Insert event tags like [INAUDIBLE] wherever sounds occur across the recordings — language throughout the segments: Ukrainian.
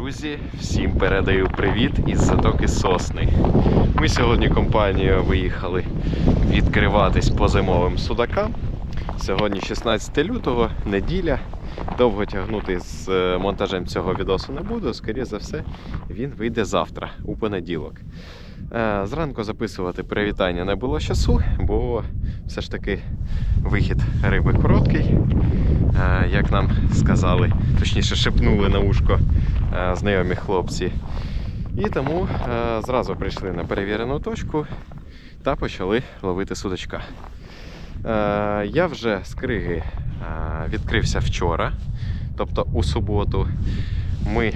Друзі, всім передаю привіт із затоки Сосни. Ми сьогодні компанією виїхали відкриватись по зимовим судакам. Сьогодні 16 лютого, неділя. Довго тягнути з е, монтажем цього відосу не буду. Скоріше за все, він вийде завтра, у понеділок. Е, Зранку записувати привітання не було часу, бо все ж таки вихід риби короткий. Е, Як нам сказали, точніше шепнули на ушко знайомі хлопці. І тому е, зразу прийшли на перевірену точку та почали ловити судачка. Е, Я вже з криги е, відкрився вчора, тобто у суботу. Ми е,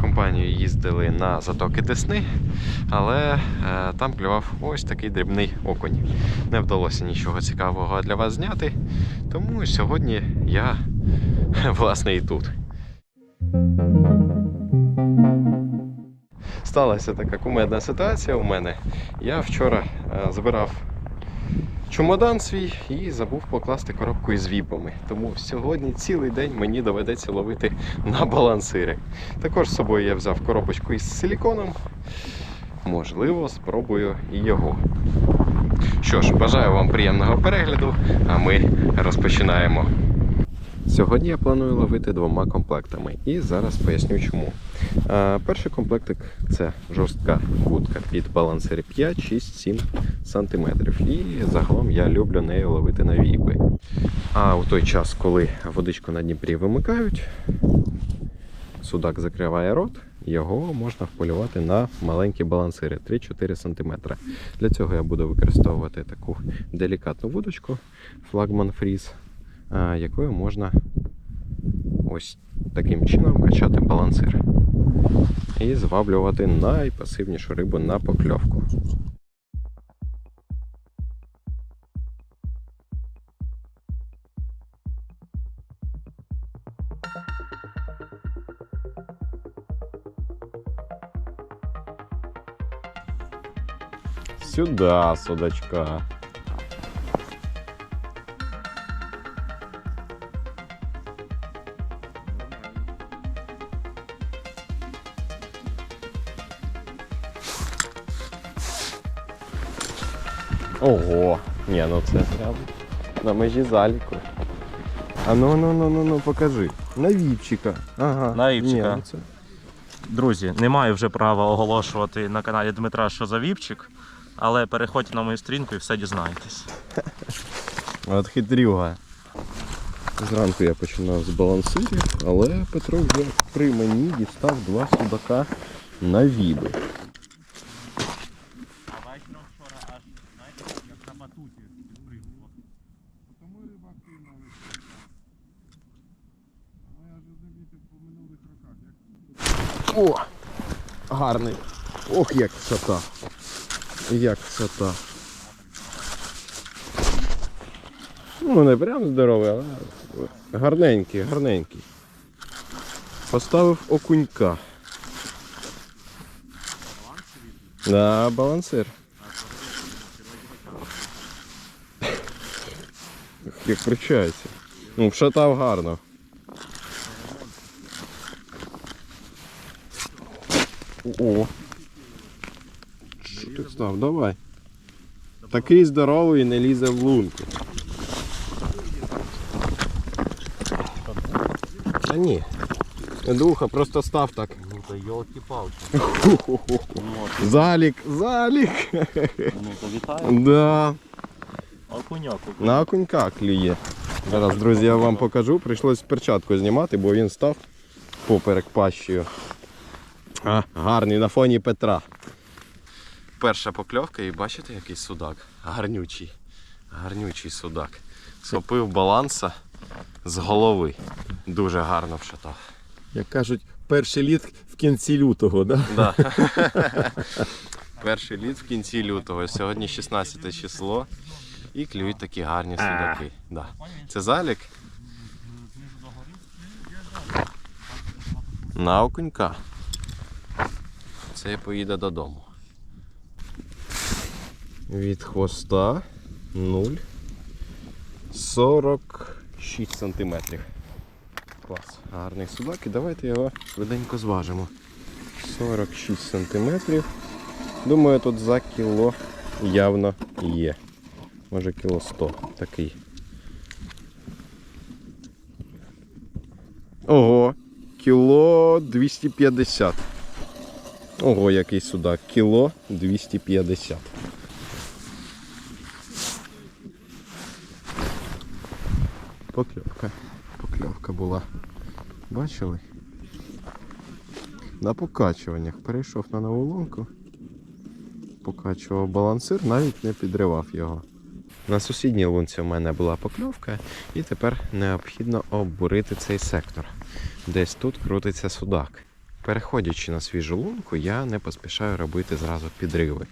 компанією їздили на затоки Десни, але е, там клював ось такий дрібний окунь. Не вдалося нічого цікавого для вас зняти, тому сьогодні я [LAUGHS] власне і тут. Сталася така кумедна ситуація у мене. Я вчора е, збирав чемодан свій і забув покласти коробку із віпами. Тому сьогодні цілий день мені доведеться ловити на балансири. Також з собою я взяв коробочку із силіконом. Можливо, спробую і його. Що ж, бажаю вам приємного перегляду, а ми розпочинаємо. Сьогодні я планую ловити двома комплектами і зараз поясню чому. Перший комплектик це жорстка вудка під балансири 5, 6, 7 см. І загалом я люблю нею ловити на віпи. А у той час, коли водичку на Дніпрі вимикають, судак закриває рот, його можна вполювати на маленькі балансири 3-4 см. Для цього я буду використовувати таку делікатну вудочку фріз, е, якою можна ось таким чином качати балансир і зваблювати найпасивнішу рибу на покльовку. Сюда, судачка. На межі заліку. А ну ну ну ну ну покажи. На віпчика. Ага. На віпчика. Ні, це... Друзі, не маю вже права оголошувати на каналі Дмитра, що за віпчик, але переходьте на мою сторінку і все дізнаєтесь. [LAUGHS] От хитрюга. Зранку я починав з балансирів, але Петро вже при мені дістав два судака на віби. А вечором вчора аж, знаєте, як на батуті спригнуло. Тому риба активна лише. Але я вже замітив по минулих роках, як О! Гарний. Ох, як висота. Як висота. Ну, не прям здоровий, але гарненький, гарненький. Поставив окунька. Да, балансир. Як причається. Ну, вшатав гарно. О. Що ти став? Давай. Такий здоровий не лізе в лунку. Та ні. Духа, просто став так. Ну то йолки-палки. Залік, залік. Ну то вітаю. Да. Окуньок. На окунька клює. Зараз, друзі, я вам покажу. Прийшлось перчатку знімати, бо він став поперек пащею. А, гарний на фоні Петра. Перша покльовка і бачите, який судак. Гарнючий. Гарнючий судак. Схопив баланса з голови. Дуже гарно вшатав. Як кажуть, перший літ в кінці лютого, да? Да. Перший літ в кінці лютого. Сьогодні 16 число. І клюють такі гарні судаки. Да. Це залік. На окунька. Це поїде додому. Від хвоста 0. 46 сантиметрів. Клас. Гарний судак. І давайте його швиденько зважимо. 46 сантиметрів. Думаю, тут за кіло явно є. Може кіло 100 такий. Ого, кіло 250. Ого, який судак. Кіло 250. Покльовка. Покльовка була. Бачили? На покачуваннях перейшов на нову лунку. Покачував балансир, навіть не підривав його. На сусідній лунці в мене була покльовка, і тепер необхідно оббурити цей сектор. Десь тут крутиться судак. Переходячи на свіжу лунку, я не поспішаю робити зразу підриви.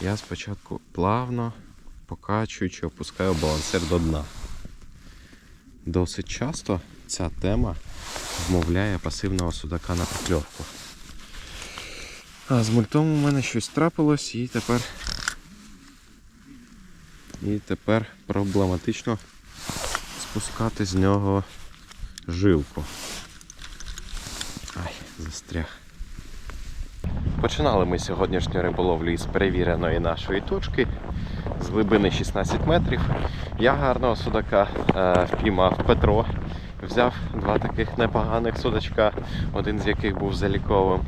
Я спочатку плавно, покачуючи, опускаю балансир до дна. Досить часто ця тема вмовляє пасивного судака на покльовку. А з мультом у мене щось трапилось і тепер. І тепер проблематично спускати з нього жилку. Застряг. Починали ми сьогоднішню риболовлю із перевіреної нашої точки з глибини 16 метрів. Я гарного судака е, впіймав Петро. Взяв два таких непоганих судачка, один з яких був заліковим.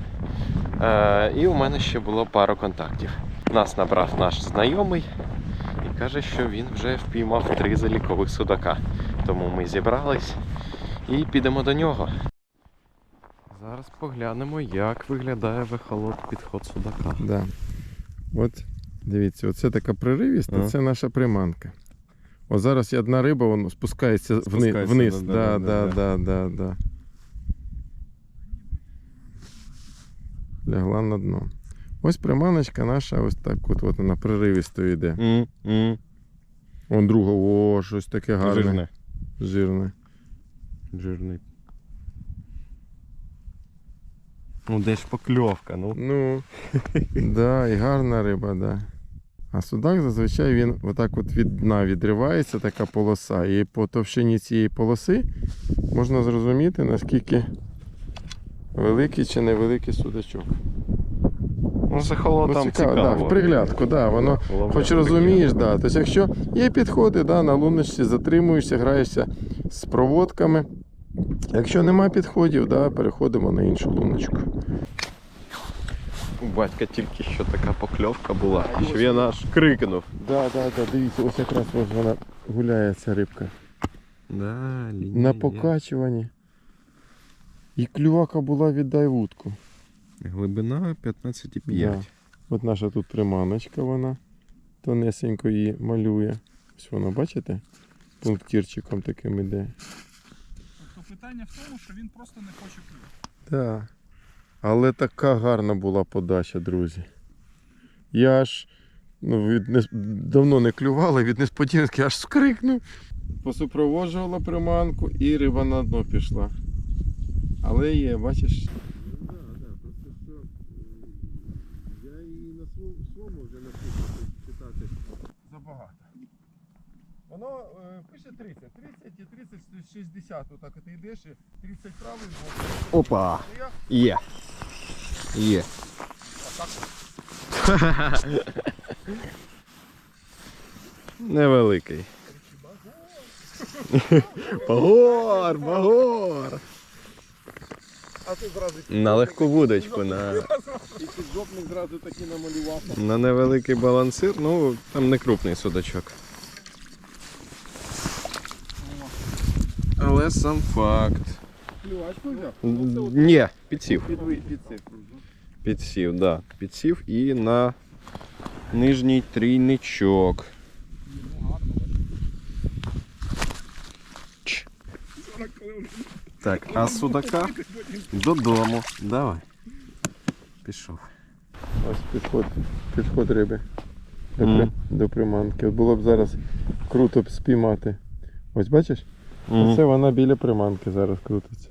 Е, і у мене ще було пару контактів. Нас набрав наш знайомий і каже, що він вже впіймав три залікових судака. Тому ми зібрались і підемо до нього. Зараз поглянемо, як виглядає вихолод підход судака. Да. От дивіться, оце така приривіста, Ага. це наша приманка. От зараз є одна риба, воно спускається, Спускається, вниз. да, Да, да, да, да, да, да. Лягла на дно. Ось приманочка наша, ось так от, от вона приривісто йде. М-м. Он друга, о, щось таке гарне. Жирне. Жирне. Жирний. Ну, де ж покльовка, ну. Ну, да, і гарна риба, да. А судак зазвичай він отак от від дна відривається, така полоса. І по товщині цієї полоси можна зрозуміти, наскільки великий чи невеликий судачок. Ну, за холодом Ну, цікаво. Да, в приглядку, да, воно Ловля Хоч розумієш, да. Тобто, якщо є підходи, да, на луночці затримуєшся, граєшся з проводками. Якщо нема підходів, да, переходимо на іншу луночку. У батька тільки що така покльовка була, що він аж крикнув. Да, да, да, дивіться, ось якраз ось вона гуляє ця рибка. Да, лінія На покачуванні. І клювака була віддай вудку. Глибина 15,5. Да. От наша тут приманочка, вона тонесенько її малює. Ось вона, бачите? Пунктирчиком таким іде. Питання в тому, що він просто не хоче клювати. Так. Але така гарна була подача, друзі. Я аж ну, від нес... давно не клювала, від несподіванки аж скрикнув. Посупроводжувала приманку і риба на дно пішла. Але є, бачиш. Так, так, просто все. Я її на своєму вже написав читати забагато. Воно е, пише 30. 30 і 30, 60. Отак ти йдеш і 30 правий бок. Опа! Є. Є. [LAUGHS] Невеликий. [LAUGHS] Багор, багор. А ти зразу На легку вудочку, на, [LAUGHS] і піджопник зразу таки намалював. на невеликий балансир, ну там не крупний судачок. Але сам факт. Ні, підсів. Підсів, да. Підсів і на нижній трійничок. Ч. Так, а судака додому. Давай. Пішов. Ось підход, підход риби до, при- до приманки. От було б зараз круто б спіймати. Ось бачиш? Оце вона біля приманки зараз крутиться.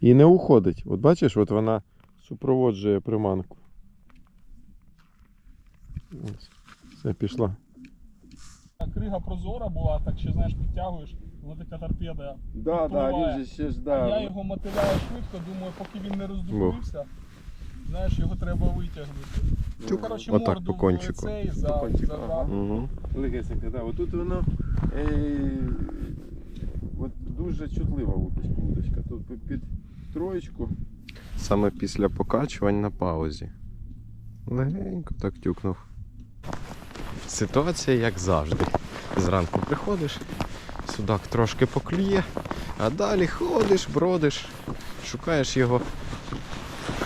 І не уходить. От бачиш, от вона супроводжує приманку. Ось. Все, пішла. крига прозора була, так ще знаєш, підтягуєш, вона така торпеда. Да, да, він же ще ж А я його мотиляю швидко, думаю, поки він не роздуплився, знаєш, його треба витягнути. Ну, коротше, Отак, морду по кончику. в цей за, кончику, за ага. Угу. Легесенько, да. Отут воно е, от дуже чутлива вудочка. Тут під- під троєчку. Саме після покачувань на паузі. Легенько так тюкнув. Ситуація як завжди. Зранку приходиш, судак трошки поклює, а далі ходиш, бродиш, шукаєш його.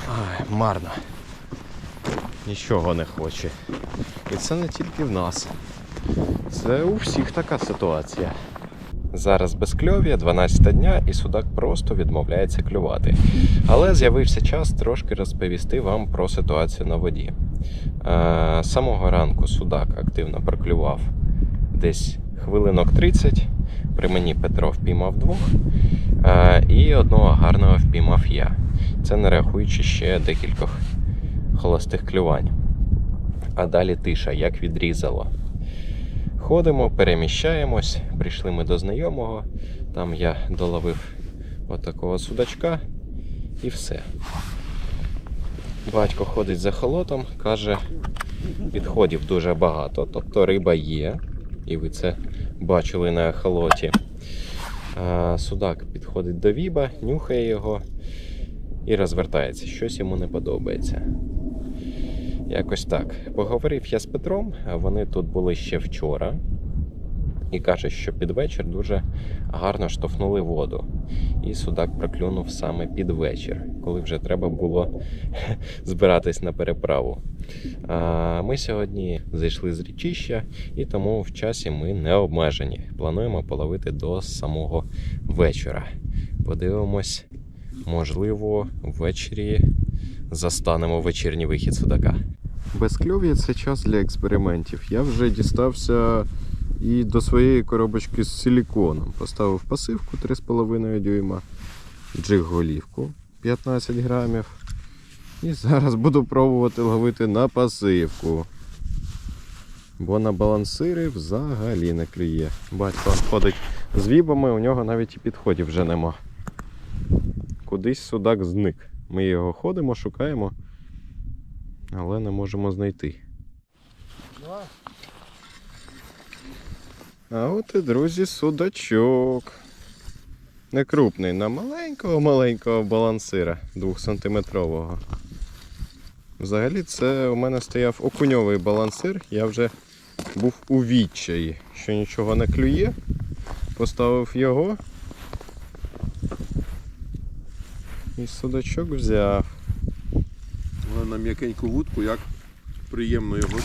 Ай, марно. Нічого не хоче. І це не тільки в нас. Це у всіх така ситуація. Зараз безкльов'я, 12 дня, і судак просто відмовляється клювати. Але з'явився час трошки розповісти вам про ситуацію на воді. Е, З самого ранку судак активно проклював десь хвилинок 30. При мені Петро впіймав двох, е, і одного гарного впіймав я. Це не рахуючи ще декількох холостих клювань. А далі тиша, як відрізало. Ходимо, переміщаємось. Прийшли ми до знайомого. Там я доловив отакого судачка і все. Батько ходить за холотом, каже, підходів дуже багато. Тобто риба є, і ви це бачили на холоті. Судак підходить до віба, нюхає його і розвертається. Щось йому не подобається. Якось так. Поговорив я з Петром, вони тут були ще вчора. І каже, що під вечір дуже гарно штовхнули воду. І судак проклюнув саме під вечір, коли вже треба було [LAUGHS] збиратись на переправу. А ми сьогодні зайшли з річища, і тому в часі ми не обмежені. Плануємо половити до самого вечора. Подивимось, можливо, ввечері застанемо вечірній вихід судака. Безкльов'я це час для експериментів. Я вже дістався і до своєї коробочки з силіконом. Поставив пасивку 3,5 дюйма, джиг голівку 15 грамів. І зараз буду пробувати ловити на пасивку. Бо на балансири взагалі не клює. Батько ходить з вібами, у нього навіть і підходів вже нема. Кудись судак зник. Ми його ходимо, шукаємо, але не можемо знайти. А от і, друзі, судачок. Не крупний, на маленького-маленького балансира 2-сантиметрового. Взагалі, це у мене стояв окуньовий балансир. Я вже був у відчаї, що нічого не клює. Поставив його. І судачок взяв. На м'якеньку вудку, як приємно його.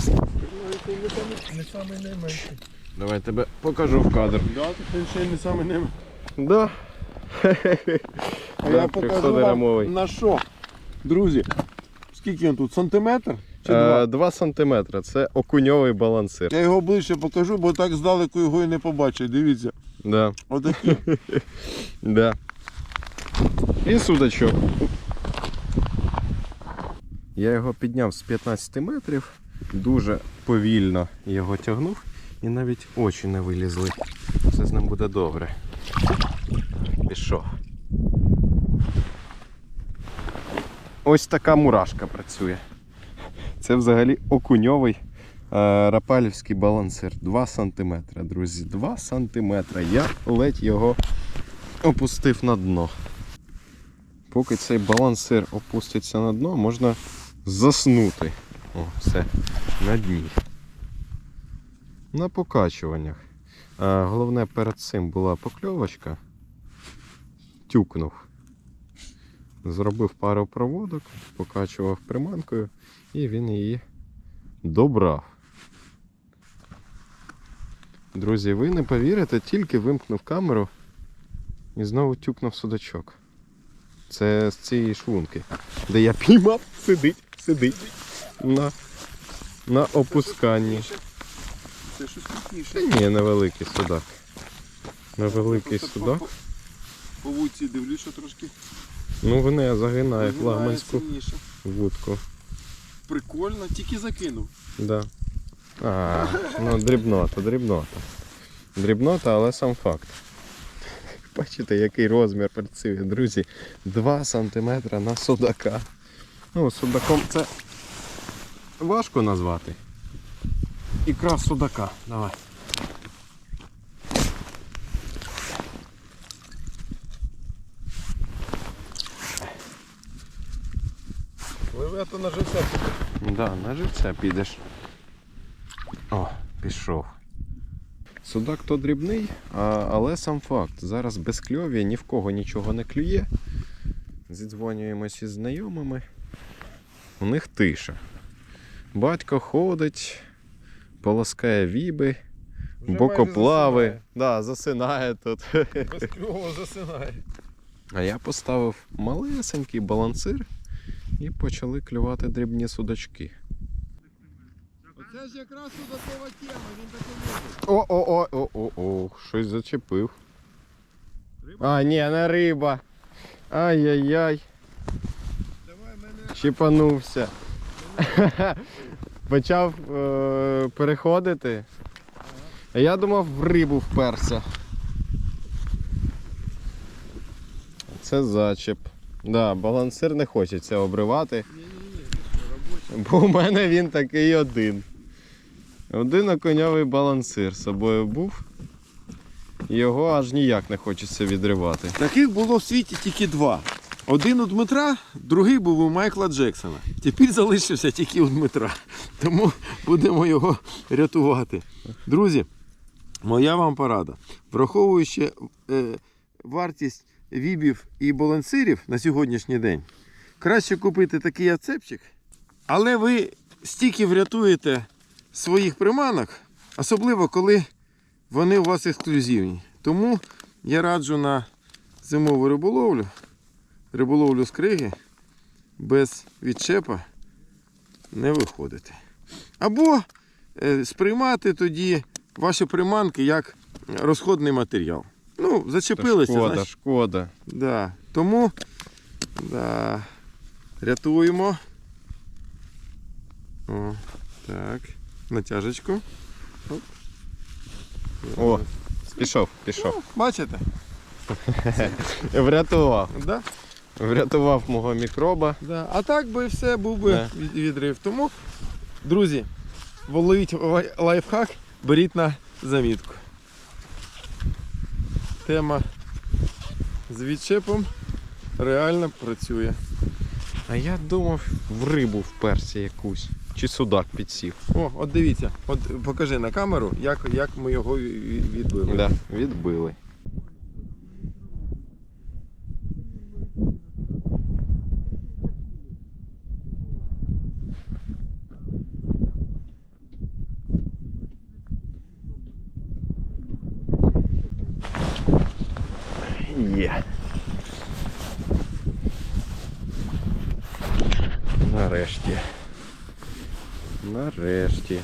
Не найменший. Давай тебе покажу в кадр. Да, він ще не саме ним. Да. А я покажу вам на що. Друзі, скільки він тут? Сантиметр? Чи Е, два? 2 сантиметри. Це окуньовий балансир. Я його ближче покажу, бо так здалеку його і не побачить. Дивіться. Да. Отакий. [LAUGHS] Да. І судачок. Я його підняв з 15 метрів, дуже повільно його тягнув і навіть очі не вилізли. Все з ним буде добре. Пішов. Ось така мурашка працює. Це взагалі окуньовий е, рапалівський балансир. 2 см, друзі. 2 см. Я ледь його опустив на дно. Поки цей балансир опуститься на дно, можна заснути. О, все, на дні. На покачуваннях. А, головне перед цим була покльовочка. Тюкнув. Зробив пару проводок, покачував приманкою і він її добрав. Друзі, ви не повірите, тільки вимкнув камеру і знову тюкнув судачок. Це з цієї швунки, де я піймав, сидить, сидить на, на опусканні. Це щось крупніше. Та ні, невеликий судак. Невеликий судак. По, по, по вудці дивлюсь, що трошки Ну вони загинає флагманську вудку. Прикольно, тільки закинув. Да. А, ну дрібнота, дрібнота. Дрібнота, але сам факт. Бачите, який розмір працює, друзі. 2 см на судака. Ну, судаком це важко назвати. Ікра судака. Давай. Пливе то на живця. Да, на живця підеш. О, пішов. Судак то дрібний, а, але сам факт. Зараз без кльові ні в кого нічого не клює. Зідзвонюємося із знайомими. У них тиша. Батько ходить, полоскає віби, бокоплави. Да, засинає тут. Без засинає. А я поставив малесенький балансир і почали клювати дрібні судачки. Оце ж якраз судакова тема, він таке любить. О, о, о, о, о, о, щось зачепив. А, ні, не риба. Ай-яй-яй, Чіпанувся. Почав е- переходити. А я думав, в рибу вперся. Це зачеп. Да, балансир не хочеться обривати. Бо у мене він такий один. Одиноконьовий балансир з собою був. Його аж ніяк не хочеться відривати. Таких було в світі тільки два. Один у Дмитра, другий був у Майкла Джексона. Тепер залишився тільки у Дмитра. Тому будемо його рятувати. Друзі, моя вам порада. Враховуючи е, вартість вібів і балансирів на сьогоднішній день, краще купити такий ацепчик, але ви стільки врятуєте своїх приманок, особливо коли вони у вас ексклюзивні. Тому я раджу на зимову риболовлю, риболовлю з криги без відчепа не виходити. Або е, сприймати тоді ваші приманки як розходний матеріал. Ну, Та зачепилися. шкода, значить, шкода. Да. Тому да, рятуємо. О, так. Натяжечку. Оп. О, пішов, пішов. Бачите? [LAUGHS] Врятував. Да? Врятував мого мікроба. Да. А так би все був би Да. відрив. Тому, друзі, ловіть лай- лайфхак, беріть на замітку. Тема з відчепом реально працює. А я думав, в рибу вперся якусь. Чи судак підсів. О, от дивіться, от покажи на камеру, як, як ми його відбили. Да, відбили. Є. Нарешті. Нарешті.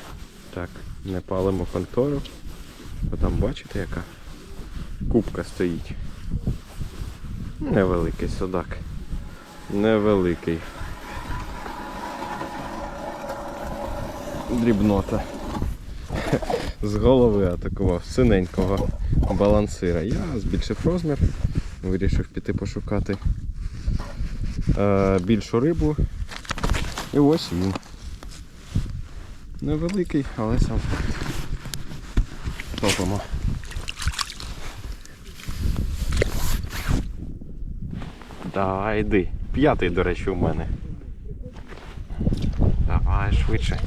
Так, не палимо контору. Бо там бачите, яка кубка стоїть. Невеликий судак. Невеликий. Дрібнота. З голови атакував синенького балансира. Я збільшив розмір, вирішив піти пошукати е, більшу рибу. І ось він. Невеликий, але сам. Топимо. Давай, йди. П'ятий, до речі, у мене. Давай швидше.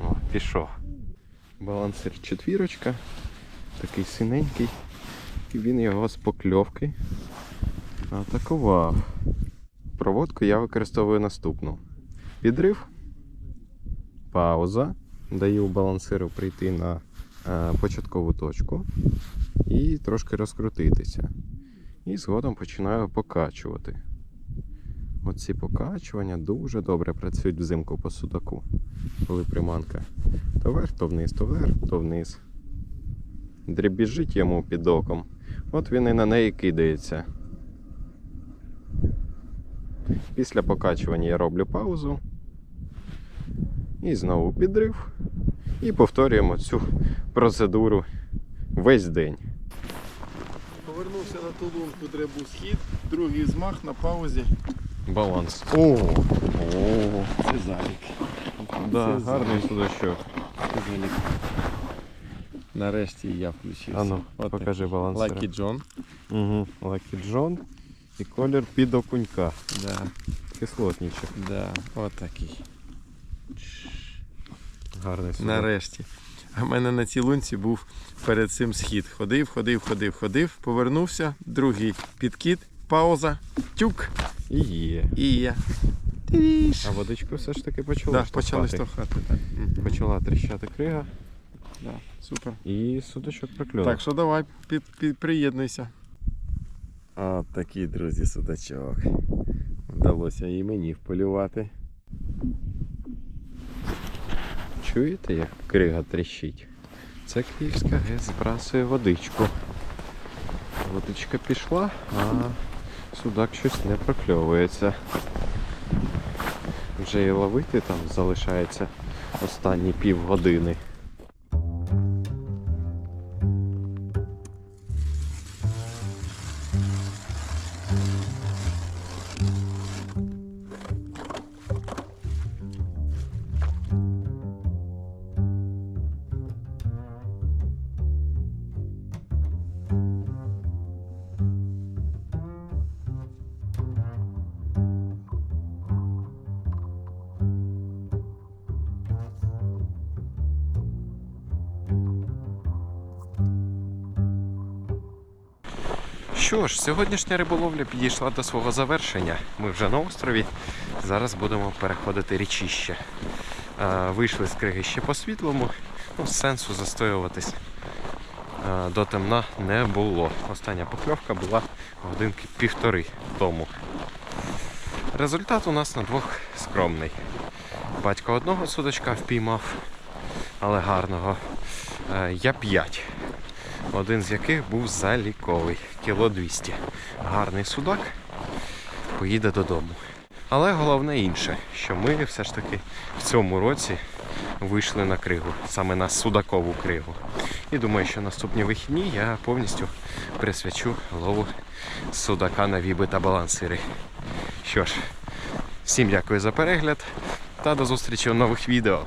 О, пішов. Балансир четвірочка. Такий синенький. І він його з покльовки атакував. Проводку я використовую наступну. Підрив. Пауза. Даю балансиру прийти на е, початкову точку і трошки розкрутитися. І згодом починаю покачувати. Оці покачування дуже добре працюють взимку по судаку, коли приманка то вверх, то вниз, то вверх, то вниз. Дребіжить йому під оком. От він і на неї кидається. Після покачування я роблю паузу. І знову підрив. І повторюємо цю процедуру весь день. Повернувся на ту лунку, треба був схід, другий змах на паузі. Баланс. О, о, це залік. Да, Це гарний залік. судачок. Це залік. Нарешті я включився. А ну, От покажи баланс. Лакі Джон. Угу. Лакі Джон і колір під окунька. Да, Кислотничок. да, от такий. Гарний судак. Нарешті. А в мене на цій лунці був перед цим схід. Ходив, ходив, ходив, ходив, повернувся, другий підкид, пауза, тюк І є. і є. А водичку все ж таки почала Да, почали штовхати. штовхати. Так. Почала тріщати крига Да, супер. і судачок прикльонув. Так що давай, під, під, приєднуйся. От такий, друзі, судачок. Вдалося і мені вполювати. Чуєте, як крига тріщить? Це Київська ГЕС збрасує водичку. Водичка пішла, а судак щось не прокльовується. Вже і ловити там залишається останні півгодини. Що ж, сьогоднішня риболовля підійшла до свого завершення. Ми вже на острові. Зараз будемо переходити річище. Вийшли з криги ще по світлому. Ну, сенсу застоюватись до темна не було. Остання покльовка була годинки півтори тому. Результат у нас на двох скромний. Батько одного судочка впіймав, але гарного. Е, Я п'ять один з яких був заліковий, кіло 200. Гарний судак поїде додому. Але головне інше, що ми все ж таки в цьому році вийшли на кригу, саме на судакову кригу. І думаю, що наступні вихідні я повністю присвячу лову судака на віби та балансири. Що ж, всім дякую за перегляд та до зустрічі у нових відео.